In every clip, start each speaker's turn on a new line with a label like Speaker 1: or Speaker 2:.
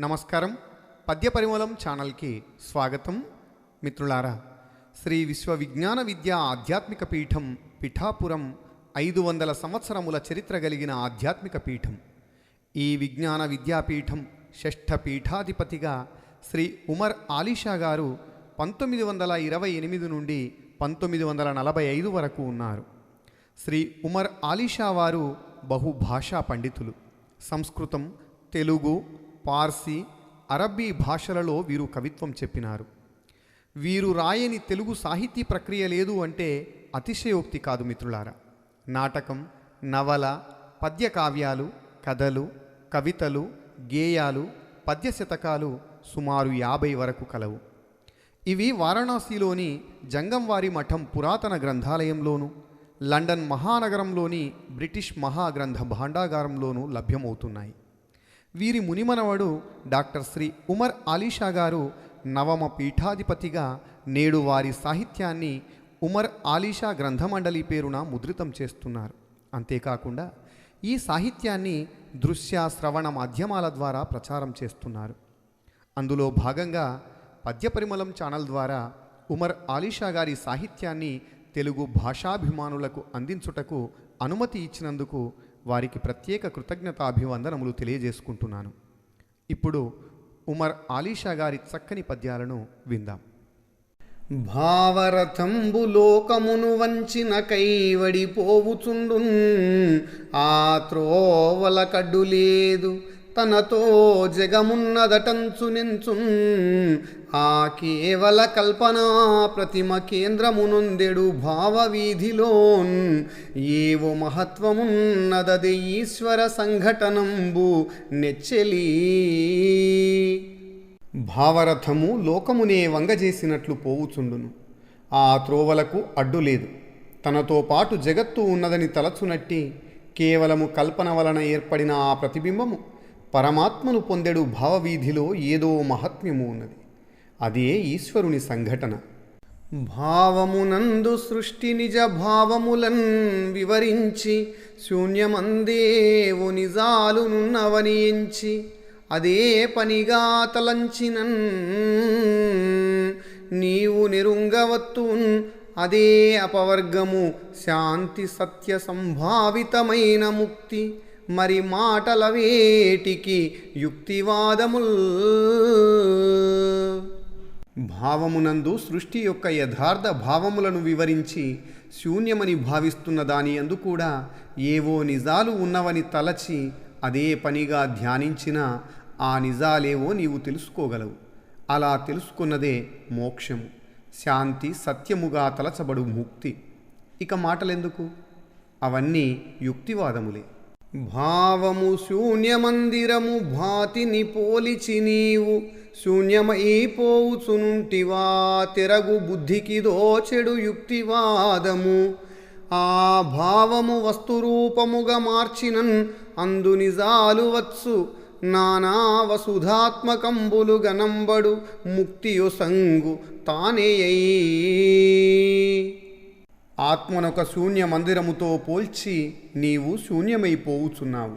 Speaker 1: నమస్కారం. పద్య పరిమళం ఛానల్కి స్వాగతం. మిత్రులారా శ్రీ విశ్వ విజ్ఞాన విద్యా ఆధ్యాత్మిక పీఠం పిఠాపురం ఐదు వందల సంవత్సరముల చరిత్ర కలిగిన ఆధ్యాత్మిక పీఠం. ఈ విజ్ఞాన విద్యాపీఠం షష్ఠ పీఠాధిపతిగా శ్రీ ఉమర్ ఆలీషా గారు పంతొమ్మిది వందల ఇరవై ఎనిమిది నుండి పంతొమ్మిది వందల నలభై ఐదు వరకు ఉన్నారు. శ్రీ ఉమర్ ఆలీషా వారు బహుభాషా పండితులు. సంస్కృతం తెలుగు పార్సీ అరబ్బీ భాషలలో వీరు కవిత్వం చెప్పినారు. వీరు రాయని తెలుగు సాహితీ ప్రక్రియ లేదు అంటే అతిశయోక్తి కాదు మిత్రులారా. నాటకం నవల పద్య కావ్యాలు కథలు కవితలు గేయాలు పద్య శతకాలు సుమారు యాభై వరకు కలవు. ఇవి వారణాసిలోని జంగంవారి మఠం పురాతన గ్రంథాలయంలోను లండన్ మహానగరంలోని బ్రిటిష్ మహాగ్రంథ భాండాగారంలోనూ లభ్యమవుతున్నాయి. వీరి మునిమనవడు డాక్టర్ శ్రీ ఉమర్ ఆలీషా గారు నవమ పీఠాధిపతిగా నేడు వారి సాహిత్యాన్ని ఉమర్ ఆలీషా గ్రంథమండలి పేరున ముద్రితం చేస్తున్నారు. అంతేకాకుండా ఈ సాహిత్యాన్ని దృశ్య శ్రవణ మాధ్యమాల ద్వారా ప్రచారం చేస్తున్నారు. అందులో భాగంగా పద్యపరిమళం ఛానల్ ద్వారా ఉమర్ ఆలీషా గారి సాహిత్యాన్ని తెలుగు భాషాభిమానులకు అందించుటకు అనుమతి ఇచ్చినందుకు వారికి ప్రత్యేక కృతజ్ఞతాభివందనములు తెలియజేసుకుంటున్నాను. ఇప్పుడు ఉమర్ ఆలీషా గారి చక్కని పద్యాలను విందాం.
Speaker 2: భావరథంబు లోకమును వంచిన కైవడిపోవుచుండున్ ఆ త్రోవల కడ్డు లేదు తనతో జగమున్నదటంచు నించున్ ఆ కేవల కల్పనా ప్రతిమ కేంద్రమునొందెడు భావవీధిలోన్. ఏవో మహత్వమున్నదది ఈశ్వర సంఘటనంబు నెచ్చెలి. భావరథము లోకమునే వంగజేసినట్లు పోవుచుండును. ఆ త్రోవలకు అడ్డు లేదు. తనతో పాటు జగత్తు ఉన్నదని తలచునట్టి కేవలము కల్పన వలన ఏర్పడిన ఆ ప్రతిబింబము పరమాత్మను పొందెడు భావవీధిలో ఏదో మహాత్మ్యము ఉన్నది. అదే ఈశ్వరుని సంఘటన. భావమునందు సృష్టి నిజ భావములన్ వివరించి శూన్యమందేవు నిజాలునున్నవని నవనీయించి అదే పనిగా తలంచినన్ నీవు నిరుంగవత్తున్ అదే అపవర్గము శాంతి సత్య సంభావితమైన ముక్తి మరి మాటల వేటికి యుక్తివాదముల్. భావమునందు సృష్టి యొక్క యథార్థ భావములను వివరించి శూన్యమని భావిస్తున్న దాని అందు కూడా ఏవో నిజాలు ఉన్నవని తలచి అదే పనిగా ధ్యానించిన ఆ నిజాలేవో నీవు తెలుసుకోగలవు. అలా తెలుసుకున్నదే మోక్షము. శాంతి సత్యముగా తలచబడు ముక్తి. ఇక మాటలెందుకు? అవన్నీ యుక్తివాదములే. భావము శూన్యమందిరము భాతిని పోలిచి నీవు శూన్యమైపోవుచునుంటివా తెరగు బుద్ధికి దోచెడు యుక్తివాదము. ఆ భావము వస్తురూపముగా మార్చినన్ అందు నిజాలు వచ్చు. నానా వసుధాత్మకంబులు గనంబడు ముక్తియు సంగు తానేయై ఆత్మనొక శూన్య మందిరముతో పోల్చి నీవు శూన్యమైపోవుచున్నావు.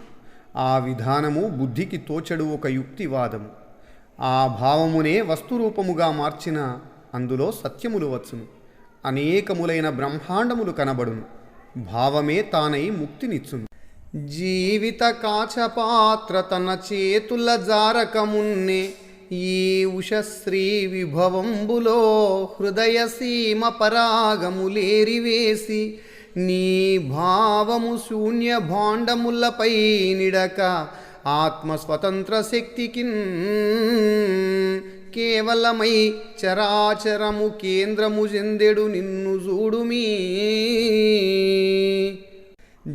Speaker 2: ఆ విధానము బుద్ధికి తోచడు ఒక యుక్తివాదము. ఆ భావమునే వస్తురూపముగా మార్చిన అందులో సత్యములు వచ్చును. అనేకములైన బ్రహ్మాండములు కనబడును. భావమే తానై ముక్తినిచ్చును. జీవిత కాచపాత్ర తన చేతుల జారకమున్నే ఈ ఉషశ్రీ విభవంబులో హృదయ సీమ పరాగములేరివేసి నీ భావము శూన్య భాండములపై నిడక ఆత్మ స్వతంత్ర శక్తికి కేవలమై చరాచరము కేంద్రము చెందెడు నిన్ను చూడుమీ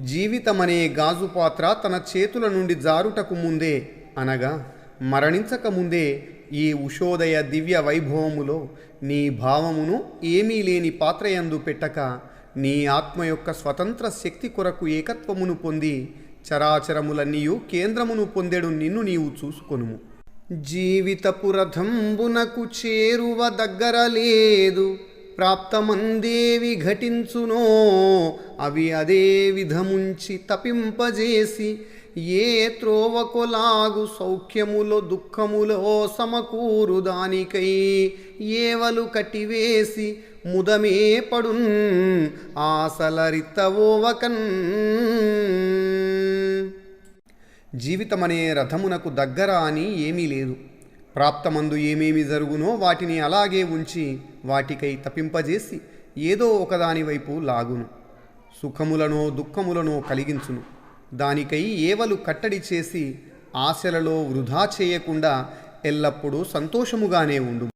Speaker 2: జీవితమనే గాజు పాత్ర తన చేతుల నుండి జారుటకు ముందే అనగా మరణించక ముందే ఈ ఉషోదయ దివ్య వైభవములో నీ భావమును ఏమీ లేని పాత్రయందు పెట్టక నీ ఆత్మ యొక్క స్వతంత్ర శక్తి కొరకు ఏకత్వమును పొంది చరాచరములన్నీయు కేంద్రమును పొందెడు నిన్ను నీవు చూసుకొనుము. జీవితపు రథంబునకు చేరువ దగ్గర లేదు. ప్రాప్తమందేవి ఘటించునో అవి అదే విధముంచి తపింపజేసి ఏ త్రోవకులాగు సౌఖ్యములో దుఃఖములో సమకూరు దానికై ఏవలు కట్టివేసి ముదమే పడున్ ఆసలరితవోవకన్ జీవితమనే రథమునకు దగ్గర అని ఏమీ లేదు. ప్రాప్తమందు ఏమేమి జరుగునో వాటిని అలాగే ఉంచి వాటికై తపింపజేసి ఏదో ఒకదాని వైపు లాగును. సుఖములనో దుఃఖములనో కలిగించును. దానికై ఏవలు కట్టడి చేసి ఆశలలో వృధా చేయకుండా ఎల్లప్పుడూ సంతోషముగానే ఉండు.